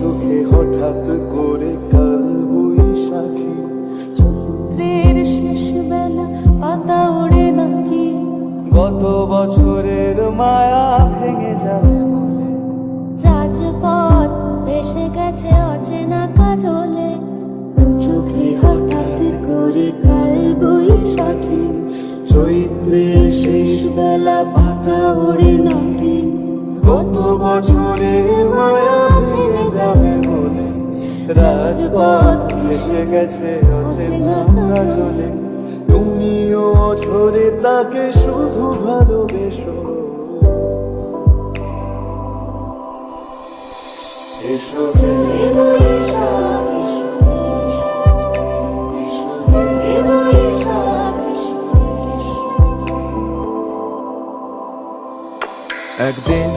চোখে হঠাৎ করে কাল বৈশাখী। চৈত্রের শেষ বেলা পাতা ওড়ে নাকি? গত বছরের মায়া ভেঙে যাবে বলে। রাজপথ ভেসে গেছে অচেনা কাজলে। চোখে হঠাৎ করে কাল বৈশাখী। চৈত্রের শেষ বেলা পাতা ওড়ে নাকি? গত বছরের মায়া রাজপথ এসে গেছে অচেনা কাজলে তুমিও ঝরে তাকে শুধু ভালোবেসো। এসো এসো। একদিন